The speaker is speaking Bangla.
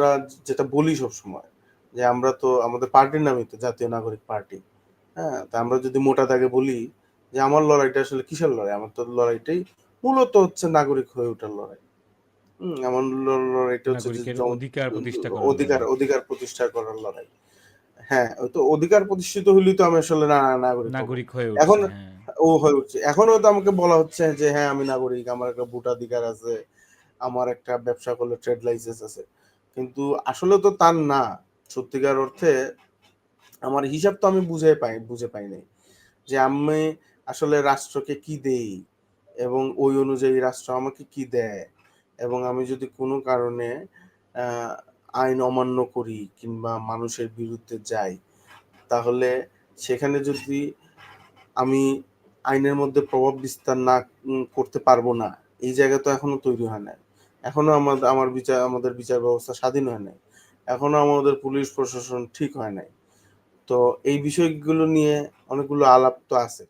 আমরা যেটা বলি সব সময় যে আমরা তো আমাদের পার্টির নামই তো জাতীয় নাগরিক পার্টি। হ্যাঁ তা আমরা যদি মোটা দাগে বলি যে আমার লড়াইটা আসলে কিসের লড়াই? আমার তো লড়াইটাই মূলত হচ্ছে নাগরিক হয়ে ওঠার লড়াই। আমার লড়াইটা হচ্ছে অধিকার প্রতিষ্ঠা অধিকার অধিকার প্রতিষ্ঠা করার লড়াই। হ্যাঁ ওই তো অধিকার প্রতিষ্ঠিত হইলেই তো আমি আসলে না নাগরিক নাগরিক হয়ে এখন- হ্যাঁ। ও হয়ে উঠছে। এখনও তো আমাকে বলা হচ্ছে যে হ্যাঁ আমি নাগরিক আমার একটা ভোটাধিকার আছে আমার একটা ব্যবসা করলে ট্রেড লাইসেন্স আছে। কিন্তু আসলে তো তার না, সত্যিকার অর্থে আমার হিসাব তো আমি বুঝে পাই বুঝে পাই নাই যে আমি আসলে রাষ্ট্রকে কি দেই এবং ওই অনুযায়ী রাষ্ট্র আমাকে কি দেয় এবং আমি যদি কোনো কারণে আইন অমান্য করি কিংবা মানুষের বিরুদ্ধে যাই, তাহলে সেখানে যদি আমি আইনের মধ্যে প্রভাব বিস্তার না করতে পারব না, এই জায়গা তো এখনও তৈরি হয় নাই। এখনও আমাদের, আমার বিচার, আমাদের বিচার ব্যবস্থা স্বাধীন হয় নাই। এখনও আমাদের পুলিশ প্রশাসন ঠিক হয় নাই। তো এই বিষয়গুলো নিয়ে অনেকগুলো আলাপ তো আছে।